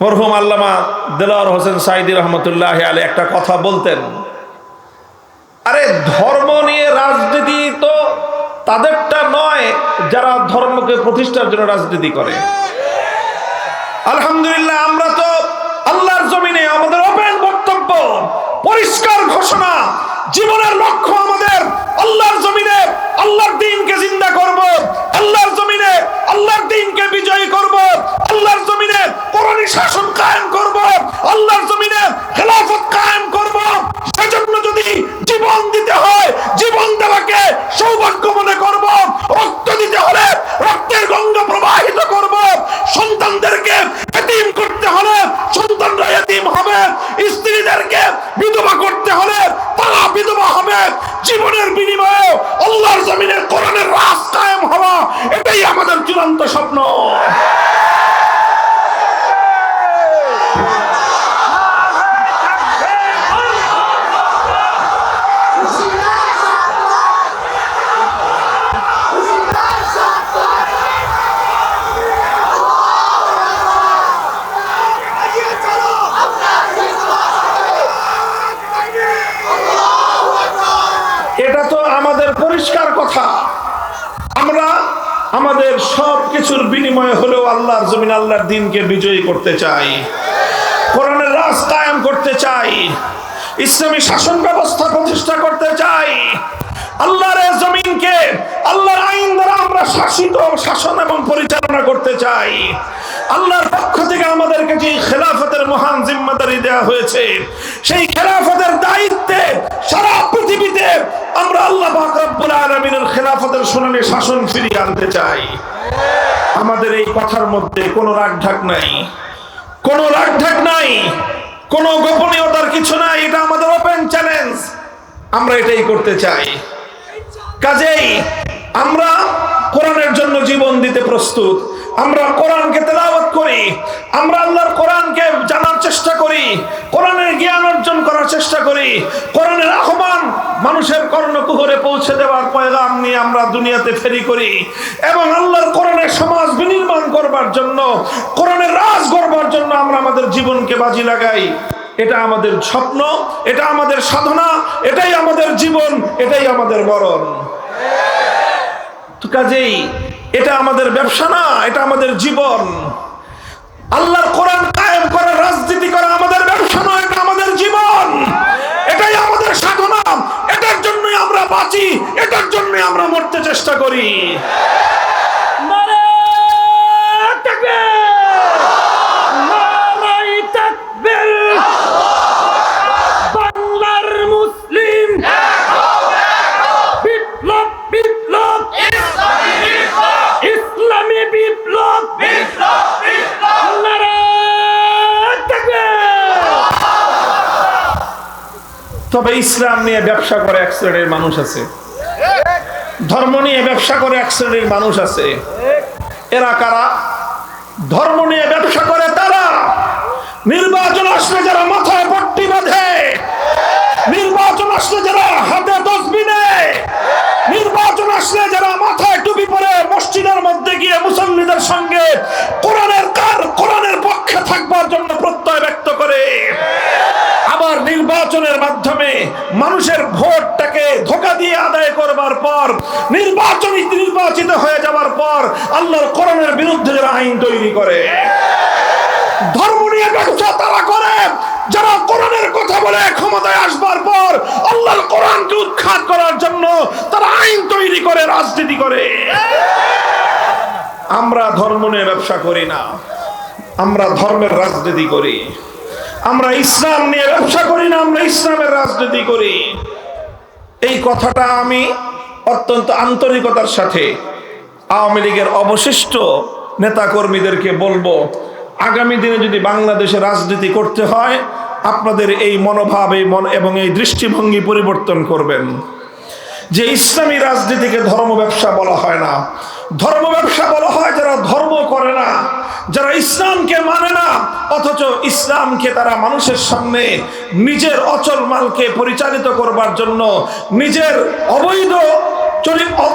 মরহুম আল্লামা দেলাওয়ার হোসেন সাইদি রহমতুল্লাহ আলী একটা কথা বলতেন। আরে ধর্ম নিয়ে রাজনীতি তো তাদেরটা নয়, যারা ধর্মকে প্রতিষ্ঠার জন্য রাজনীতি করে। আলহামদুলিল্লাহ, আমরা তো আল্লাহর জমিনে আমাদের ওপেন বক্তব্য, পরিষ্কার ঘোষণা, জীবনের লক্ষ্য আমাদের আল্লাহর জমিনে আল্লাহর দিনকে জিন্দা করব। আল্লাহর জমিনে আল্লাহর দিনকে বিজয়ী করব। আল্লাহর জমিনে কোরআনী শাসন কায়েম করব। আল্লাহর জমিনে খেলাফত কায়েম করব। সেজন্য যদি জীবন দিতে হয় জীবন দেওয়াকে সৌভাগ্য মনে করব রক্ত দিতে হলে রক্তের গঙ্গা প্রবাহিত করব সন্তানদেরকে এতিম করতে হলে সন্তানরা এতিম হবে স্ত্রীদেরকে বিধবা করতে হলে তারা বিধবা হবে জীবনের বিনিময়ে আল্লাহর জমিনে কোরআনের রাস কায়েম হওয়া এটাই আমাদের স্বপ্ন। এটা তো আমাদের পরিষ্কার কথা। আমাদের সব কিছুর বিনিময়ে হলেও আল্লাহর জমিন আল্লাহর দিনকে বিজয়ী করতে চাই। কোরআনের রাজ কায়েম করতে চাই। ইসলামী শাসন ব্যবস্থা প্রতিষ্ঠা করতে চাই। আল্লাহর জমিনকে আল্লাহর আইন দ্বারা আমরা শাসিত, শাসন এবং পরিচালনা করতে চাই। আল্লাহর পক্ষ থেকে আমাদেরকে যে খেলাফতের মহান জিম্মাদারি দেওয়া হয়েছে, সেই খেলাফতের দায়িত্বে সারা পৃথিবীতে আমরা আল্লাহ পাক রব্বুল আলামিনের শুনানি শাসন ফিরিয়ে আনতে চাই। আমাদের এই কথার মধ্যে কোনো রাগ ঢাক নাই। কোনো রাগ ঢাক নাই। কোনো গোপনীয়তার কিছু নাই। এটা আমাদের ওপেন চ্যালেঞ্জ আমরা এটাই করতে চাই। কাজেই আমরা কোরআনের জন্য জীবন দিতে প্রস্তুত। আমরা কোরআনকে তেলাওয়াত করি, আমরা আল্লাহর কোরআনকে জানার চেষ্টা করি, কোরআনের জ্ঞান অর্জন করার চেষ্টা করি, কোরআনের আহ্বান মানুষের কর্ণকুহরে পৌঁছে দেওয়ার পয়গাম নিয়ে আমরা দুনিয়াতে ফেরি করি এবং আল্লাহর কোরআনের সমাজ বিনির্মাণ করবার জন্য, কোরআনের রাজ করবার জন্য আমরা আমাদের জীবনকে বাজি লাগাই। এটা আমাদের স্বপ্ন, এটা আমাদের সাধনা, এটাই আমাদের জীবন, এটাই আমাদের মরণ। কাজেই এটা আমাদের ব্যবসা না, এটা আমাদের জীবন। আল্লাহর কোরআন কায়েম করা, রাজনীতি করা আমাদের ব্যবসা নয় এটা আমাদের জীবন। এটাই আমাদের সাধনা। এটার জন্যই আমরা বাঁচি, এটার জন্যই আমরা মরতে চেষ্টা করি। তবে ইসলাম নিয়ে ব্যবসা করে এক শ্রেণির মানুষ আছে। ধর্ম নিয়ে ব্যবসা করে এক শ্রেণির মানুষ আছে। এরা কারা? ধর্ম নিয়ে ব্যবসা করে তারা। নির্বাচন আসলে যারা মাথায় আল্লাহর কোরআনের বিরুদ্ধে যারা আইন তৈরি করে, ধর্ম নিয়ে ব্যবসা তারা করে। যারা কোরআনের কথা বলে ক্ষমতায় আসবার পর আল্লাহর কোরআনকে উৎখাত করার জন্য তারা আইন তৈরি করে, রাজনীতি করে। আমরা ধর্ম নিয়ে ব্যবসা করি না, আমরা ধর্মের রাজনীতি করি। আমরা ইসলাম নিয়ে ব্যবসা করি না, আমরা ইসলামের রাজনীতি করি। এই কথাটা আমি অত্যন্ত আন্তরিকতার সাথে আওয়ামী লীগের অবশিষ্ট নেতাকর্মীদেরকে বলব, আগামী দিনে যদি বাংলাদেশে রাজনীতি করতে হয়, আপনাদের এই মনোভাব এই মন এবং এই দৃষ্টিভঙ্গি পরিবর্তন করবেন। যে ইসলামী রাজনীতিকে ধর্ম ব্যবসা বলা হয় না। ধর্ম ব্যবসা বলা হয় যারা ধর্ম করে না, যারা ইসলামকে মানে না, অথচ ইসলামকে তারা মানুষের সামনে নিজের অচল মালকে পরিচালিত করবার জন্য নিজের অবৈধ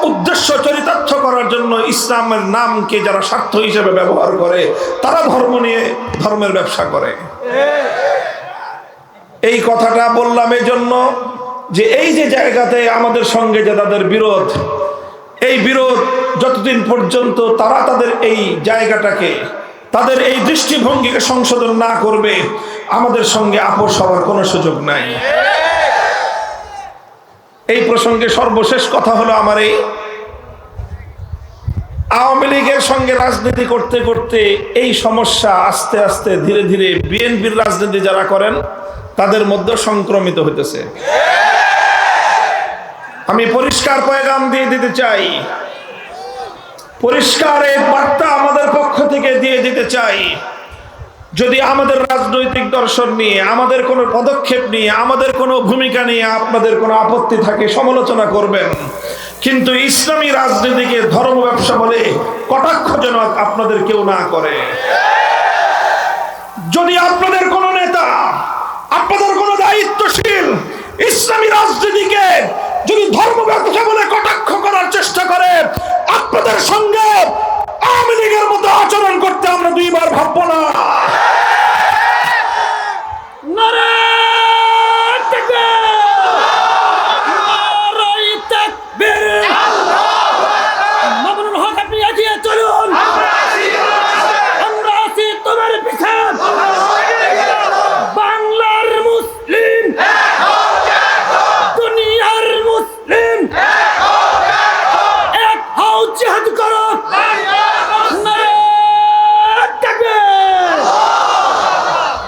উদ্দেশ্য চরিতার্থ করার জন্য ইসলামের নামকে যারা স্বার্থ হিসেবে ব্যবহার করে, তারা ধর্ম নিয়ে ধর্মের ব্যবসা করে। এই কথাটা বললাম এই জন্য যে এই যে জায়গাতে আমাদের সঙ্গে যে তাদের বিরোধ, এই বিরোধ যতদিন পর্যন্ত তারা তাদের এই জায়গাটাকে, তাদের এই দৃষ্টিভঙ্গিকে সংশোধন না করবে, আমাদের সঙ্গে আপোষ হওয়ার কোনো সুযোগ নাই। এই প্রসঙ্গে সর্বশেষ কথা হলো আমার এই। আওয়ামী লীগের সঙ্গে রাজনীতি করতে করতে এই সমস্যা আস্তে আস্তে ধীরে ধীরে বিএনপির রাজনীতি যারা করেন, তাদের মধ্যে সংক্রমিত হইতেছে। আমি পরিষ্কার পয়গাম দিয়ে দিতে চাই। পরিষ্কার এই বার্তা আমাদের পক্ষ থেকে দিয়ে দিতে চাই। যদি আমাদের রাজনৈতিক দর্শন নিয়ে, আমাদের কোনো পদক্ষেপ নিয়ে, আমাদের কোনো ভূমিকা নিয়ে আপনাদের কোনো আপত্তি থাকে, সমালোচনা করবেন। কিন্তু ইসলামী রাজনীতিকে ধর্ম ব্যবসা বলে কটাক্ষজনক আপনাদের কেউ না করে। যদি আপনাদের কোনো নেতা, আপনাদের কোনো দায়িত্বশীল ইসলামী রাজনীতিকে যদি ধর্ম ব্যবসা বলে কটাক্ষ করার চেষ্টা করে, আপনাদের সঙ্গে আওয়ামী মতো আচরণ করতে আমরা দুইবার ভাববো না।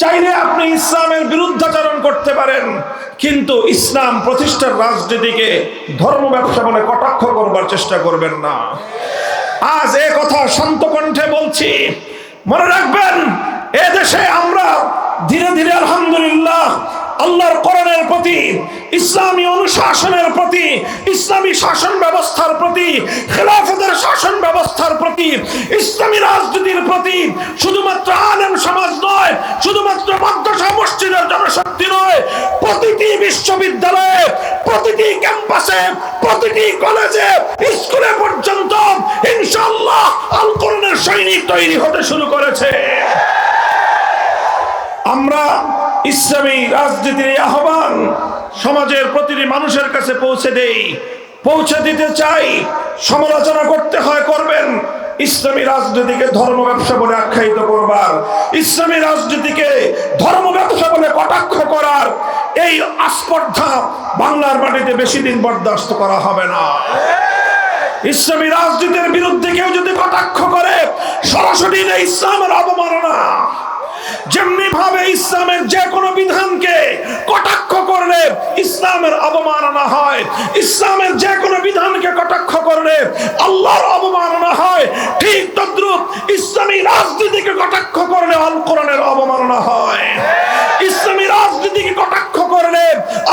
চাইলে আপনি ইসলামের বিরুদ্ধাচরণ করতে পারেন, কিন্তু ইসলাম প্রতিষ্ঠার রাজনীতিকে ধর্ম ব্যবসা বলে কটাক্ষ করবার চেষ্টা করবেন না। আজ এ কথা শান্ত কণ্ঠে বলছি। মনে রাখবেন, এ দেশে আমরা ধীরে ধীরে আলহামদুলিল্লাহ আল্লাহর করণের প্রতি, ইসলামী অনুশাসনের প্রতি, ইসলামী শাসন ব্যবস্থার প্রতি, খেলাফতের শাসন ব্যবস্থার প্রতি, ইসলামী রাজনীতির প্রতি, শুধুমাত্র আলেম সমাজ নয় ক্যাম্পাসে, প্রতিটি কলেজে, স্কুলে পর্যন্ত ইনশাল্লাহ আল কোরআনের সৈনিক তৈরি হতে শুরু করেছে। আমরা ইসলামী রাজনীতির আহ্বান সমাজের প্রতিটি মানুষের কাছে পৌঁছে দেই, পৌঁছে দিতে চাই, সমালোচনা করতে হয়, করবেন। ইসলামী রাজনীতিকে ধর্ম ব্যবসা বলে আখ্যায়িত করবার, ইসলামী রাজনীতিকে ধর্ম ব্যবসা বলে কটাক্ষ করার, এই আস্পর্ধা বাংলার মাটিতে বেশি দিন বরদাস্ত করা হবে না। ইসলামী রাজনীতির বিরুদ্ধে কেউ যদি কটাক্ষ করে, সরাসরি ইসলামের অবমাননা। যেমনি ভাবে ইসলামের যে কোনো বিধানকে কটাক্ষ করলে ইসলামের অবমাননা হয়, ইসলামের যে কোনো বিধানকে কটাক্ষ করলে আল্লাহর অবমাননা হয়, ঠিক তদ্রুপ ইসলামী রাজনীতিকে কটাক্ষ করলে আল কোরআনের অবমাননা হয়। ইসলামী রাজনীতিকে কটাক্ষ করলে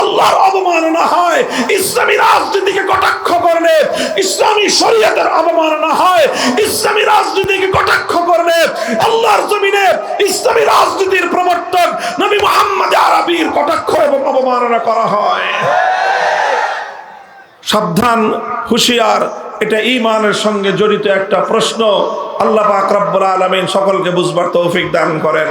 আল্লাহর অবমাননা হয়, ইসলামী রাজনীতিকে কটাক্ষ করলে ইসলামী শরীয়তের অবমাননা হয়, ইসলামী রাজনীতিকে কটাক্ষ করলে আল্লাহর জমিনে ইসলামী রাজনীতির প্রবর্তন নবী মোহাম্মদ আরবির কটাক্ষ এবং অবমাননা করা হয়। সাবধান, হুশিয়ার, এটা ইমানের সঙ্গে জড়িত একটা প্রশ্ন। আল্লাহ পাক রব্বুল আলামিন সকলকে বুঝবার তৌফিক দান করেন।